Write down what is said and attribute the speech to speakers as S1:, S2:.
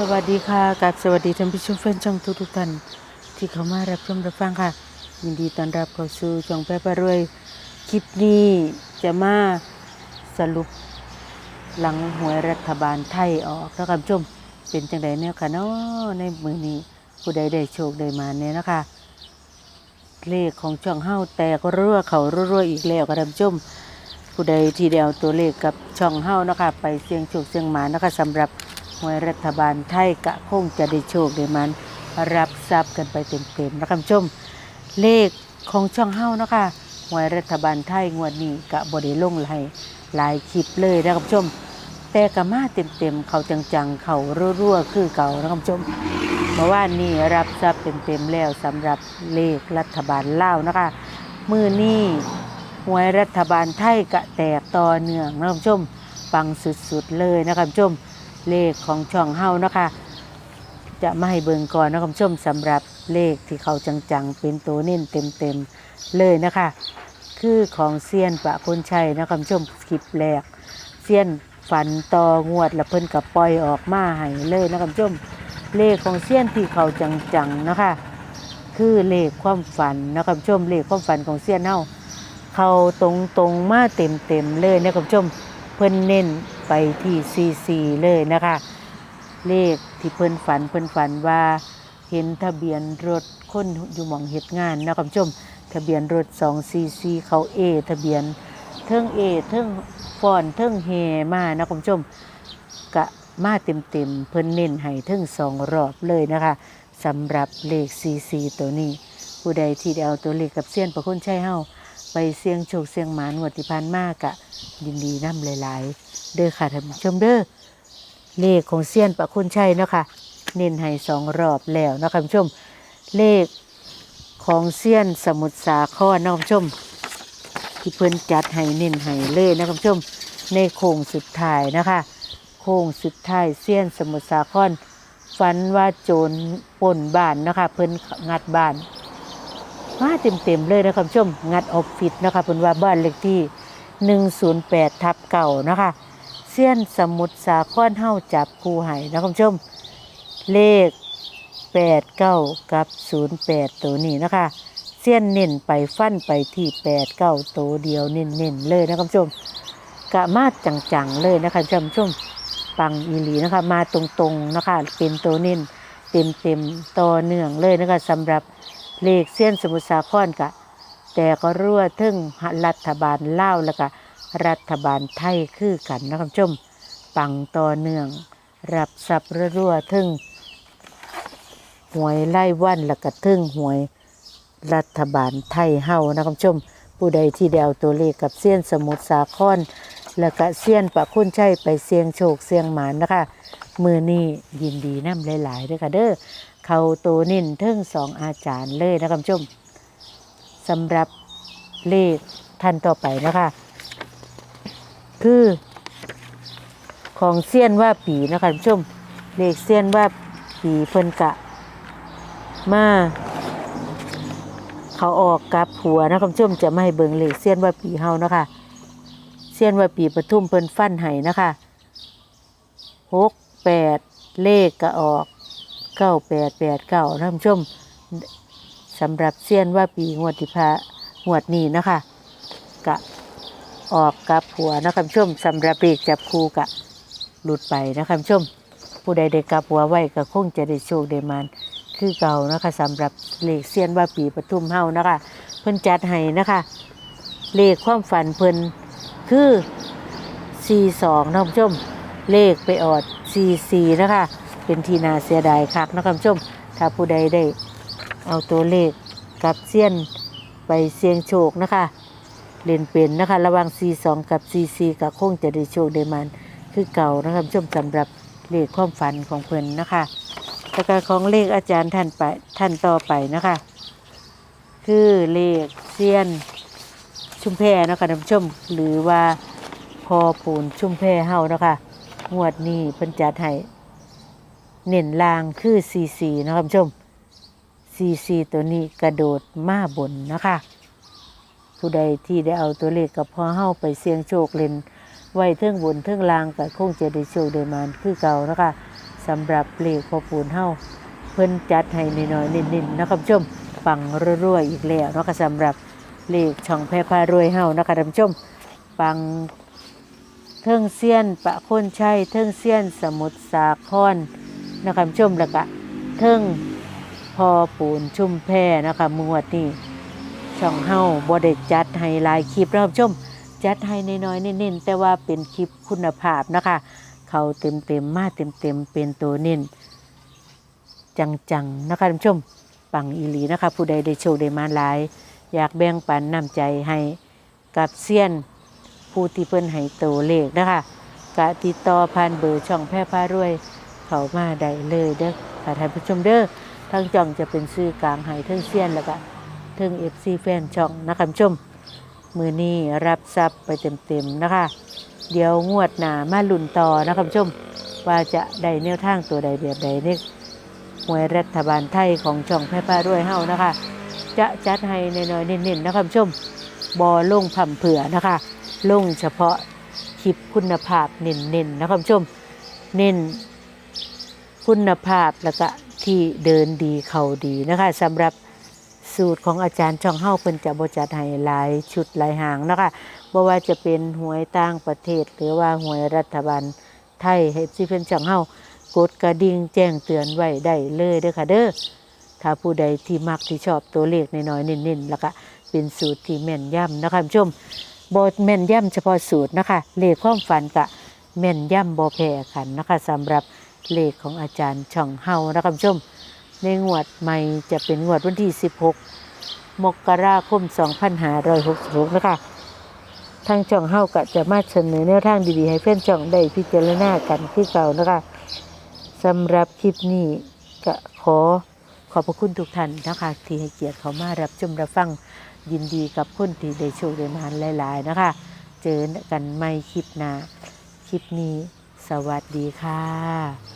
S1: สวัสดีค่ะกับสวัสดีท่านผู้ชมแฟนช่องทุกทุกท่านที่เข้ามารับชมรับฟังค่ะ ยินดีต้อนรับเข้าสู่ช่องแป๊บรวย คลิปนี้จะมาสรุปหลังหวยรัฐบาลไทยออกแล้วครับชมเป็นจังไดเนี่ยค่ะเนาะในมือนี้ผู้ใดได้โชคได้มาเนี่ยนะคะเลขของช่องเฮาแตกรั่วเขารั่วอีกแล้วค่ะท่านผู้ชมผู้ใดที่ได้เอาตัวเลขกับช่องเฮานะคะ ไปเสี่ยงโชคเสี่ยงหมานะคะสำหรับ หวยรัฐบาลไทยกะคงจะได้โชคได้มัน รับทรัพย์กันไปเต็มๆนะคะท่านผู้ชม เลขของช่องเฮ้านะคะหวยรัฐบาลไทยงวดนี้กะบ่ได้ลงไหลหลายคลิปเลยนะครับผู้ชม แต่กะมาเต็มๆเขาจังๆ เขารั่วๆคือเก่านะครับผู้ชมเมื่อวานนี้รับทรัพย์เต็มๆแล้วสำหรับเลขรัฐบาลเล่านะคะมือนี้หวยรัฐบาลไทยกะแตกต่อเนื่องนะคุณผู้ชมปังสุดๆเลยนะคะคุณผู้ชม เลขของช่องเฮานะคะ จะมาให้เบิ่งก่อนนะคุณผู้ชมสำหรับเลขที่เขาจังๆ เป็นตัวเน้นเต็มๆเลยนะคะ คือของเซียนปะคนชัยนะคุณผู้ชมคลิปแรกเซียนฝันต่องวดแล้วเพิ่นกับปล่อยออกมาให้เลยนะคุณผู้ชมเลขของเซียนที่เขาจังๆนะคะคือเลขความฝันนะคุณผู้ชมเลขความฝันของเซียนเฮาเขาตรงๆมาเต็มเต็มๆเลยนะคุณผู้ชมเพิ่นเน้น ไปที่ซีซีเลยนะคะ เลขที่เพิ่นฝันเพิ่นฝันว่าเห็นทะเบียนรถคนอยู่หมองเหตุงานนะคุณผู้ชม ทะเบียนรถ2 cc เขาเอทะเบียนเทิงเอเทิงฟอนเทิงเฮมานะคุณผู้ชมกะมาเต็มเต็มเพิ่นเน้นให้ถึงสองรอบเลยนะคะสำหรับเลข CC ตัวนี้ ผู้ใดที่ได้เอาตัวเลขกับเสี้ยนประคุณใช่เฮา ไปเสี่ยงโชคเสี่ยงหมานวดที่ผ่านมากะยินดีนำหลาย ๆ เด้อค่ะท่านผู้ชมเด้อเลขของเสี้ยนประคุณชัยเนาะค่ะเน้นให้สองรอบแล้วนะคะท่านผู้ชมเลขของเสี้ยนสมุทรสาครนะคุณผู้ชม ที่เพิ่นจัดให้เน้นให้เลยนะคุณผู้ชม ในโค้งสุดท้ายนะคะ โค้งสุดท้ายเซียนสมุทรสาครฝันว่าโจรปล้นบ้านนะคะ เพิ่นงัดบ้าน มาเต็มๆเลยนะคะคุณชมงัดออฟฟิศนะคะเพิ่นว่าบ้านเลขที่ 108 ทับเก่านะคะเซียนสมุทรสาครเฮาจับคู่ให้นะคุณผู้ชมเลข 89 กับ 08 ตัวนี้นะคะ เสี้ยนเน้นไปฟันไปที่แปดเก้าตัวเดียวเน้นๆเลยนะครับชมกะมาจังๆเลยนะคะท่านผู้ชมปังอีหลีนะคะมาตรงๆนะคะเป็นตัวเน้นเต็มๆต่อเนื่องเลยนะคะสำหรับ เลขเส้นสมุทรสาครกะแต่ก็รั่วทึ่งรัฐบาลเล่าแล้วก็รัฐบาลไทยคือกันนะครับผู้ชมปังต่อเนื่อง รับทรัพย์รั่วทึ่งหวยไล่วันแล้วก็ทึ่งหวยรัฐบาลไทยเฮานะคุณผู้ชม ผู้ใดที่ได้เอาตัวเลขกับเซียนสมุทรสาคร และก็เซียนปะคุณชัยไปเสียงโชคเสียงหมานนะคะ มือนี้ยินดีน้ำหลายๆด้วยค่ะเด้อ เขาโตนิ่นเทิงสองอาจารย์เลยนะคุณผู้ชมสำหรับเลขท่านต่อไปนะคะ คือของเซียนว่าปีนะคะคุณผู้ชมเลขเซียนว่าปีเพิ่นกะ มาเขาออกกับหัวนะคุณผู้ชมจะไม่ให้เบิงเลขเสี้ยนว่าปีเฮานะคะเสี้ยนว่าปีปทุมเพิ่นฟันให้นะคะหกแปดเลขก็ออก เก้าแปดแปดเก้าท่านผู้ชมสำหรับเสี้ยนว่าปีงวดที่พางวดนี้นะคะกะออกกับหัวนะคุณผู้ชมสำหรับเลขจับคู่กะหลุดไปนะคุณผู้ชม ผู้ใดได้กับหัวไว้ก็คงจะได้โชคได้มานคือเก่านะคะสำหรับเลขเซียนว่าปีปทุมเฮานะคะ เพิ่นจัดให้นะคะ เลขความฝันเพิ่นคือ 42นะคุณผู้ชม เลขไปออด44นะคะ เป็นทีนาเสียดายคักนะคุณผู้ชม ถ้าผู้ใดได้เอาตัวเลขกับเซียนไปเสี่ยงโชคนะคะ เล่นเป็นนะคะ ระว่าง42กับ44ก็คงจะได้โชคได้มันคือเก่านะคะคุณผู้ชมสำหรับเลขความฝันของเพิ่นนะคะแล้วก็ของเลขอาจารย์ท่านไปท่านต่อไปนะคะ คือเลขเซียนชุมแพนะคะท่านผู้ชม หรือว่าพอปูนชุมแพเฮานะคะงวดนี้เพิ่นจัดให้ เน้นลางคือซีซีนะคะท่านผู้ชมซีซีตัวนี้กระโดดมาบนนะคะ ผู้ใดที่ได้เอาตัวเลขกับพ่อเฮาไปเสี่ยงโชคเล่นไว้เทิงบนเทิงลางก็คงจะได้โชคได้มานคือเก่านะคะสำหรับเลขพอปูนเฮาเพิ่นจัดให้น้อยๆนิ่นๆนะครับผู้ชมปังรัวๆอีกแล้วนะคะสำหรับเลขช่องแพร่พารวยเฮานะคะท่านผู้ชมปังเทิงเซียนปะโคนชัยเทิงเซียนสมุทรสาคร นะคะท่านผู้ชมแล้วก็เทิงพอปูนชุ่มแพร่นะคะมวดนี้ช่องเฮาบ่ได้จัดให้ลายคลิปนะครับผู้ชมจัดให้น้อยๆเน้นๆแต่ว่าเป็นคลิปคุณภาพนะคะ เขาเต็มๆมาเต็มๆเป็นตัวเน้นจังๆนะคะท่านผู้ชมปังอีหลีนะคะ ผู้ใดได้โชคได้มาหลาย อยากแบ่งปันน้ำใจให้กับเซียนผู้ที่เพิ่นให้ตัวเลขนะคะกะติดต่อผ่านเบอร์ช่องแพร่พารวย เขามาได้เลยเด้อค่ะท่านผู้ชมเด้อทั้งจองจะเป็นซื้อกลางให้เทิงเซียนแล้วก็เทิงเอฟซีแฟนช่องนะคะผู้ชม มือนี้รับทรัพย์ไปเต็มๆนะคะ เดี๋ยวงวดหนามาลุ่นต่อนะคะผู้ชม ว่าจะได้แนวทางตัวใดแบบใดในหวยรัฐบาลไทยของช่องแพร่ป้ารวยเฮานะคะ จะจัดให้น้อยๆเน้นๆนะคะคุณผู้ชมบอลงผ่ำเผื่อนะคะลงเฉพาะคลิปคุณภาพเน้นๆนะคะผู้ชม เน้น คุณภาพแล้วก็ที่เดินดีเข่าดีนะคะสำหรับสูตรของอาจารย์ช่องเฮ้าเพิ่นจะบจัดให้หลายชุดหลายหางนะคะบ่ว่าจะเป็นหวยต่างประเทศ หรือว่าหวยรัฐบาลไทยให้ที่เพิ่นช่องเฮ้ากดกระดิ่งแจ้งเตือนไว้ได้เลยเด้อค่ะเด้อถ้าผู้ใดที่มักที่ชอบตัวเลขน้อยๆเน้นๆแล้วก็เป็นสูตรที่แม่นย่ำนะคะคุณผู้ชมบ่แม่นย่ำเฉพาะสูตรนะคะเลขความฝันกะแม่นย่ำบ่แพ้กันนะคะสำหรับ เลขของอาจารย์ช่องเฮานะคะคุณผู้ชม ในงวดใหม่จะเป็นงวดวันที่ 16 มกราคม 2566 นะคะ ทางช่องเฮาก็จะมาเสนอแนวทางดีๆ ให้เพื่อนช่องได้พิจารณากันคือเก่านะคะสำหรับคลิปนี้ก็ขอขอบพระคุณทุกท่านนะคะ ที่ให้เกียรติเขามารับชมรับฟังยินดีกับคนที่ได้โชคได้มานหลาย ๆ นะคะ เจอกันใหม่คลิปหน้าคลิปนี้ สวัสดีค่ะ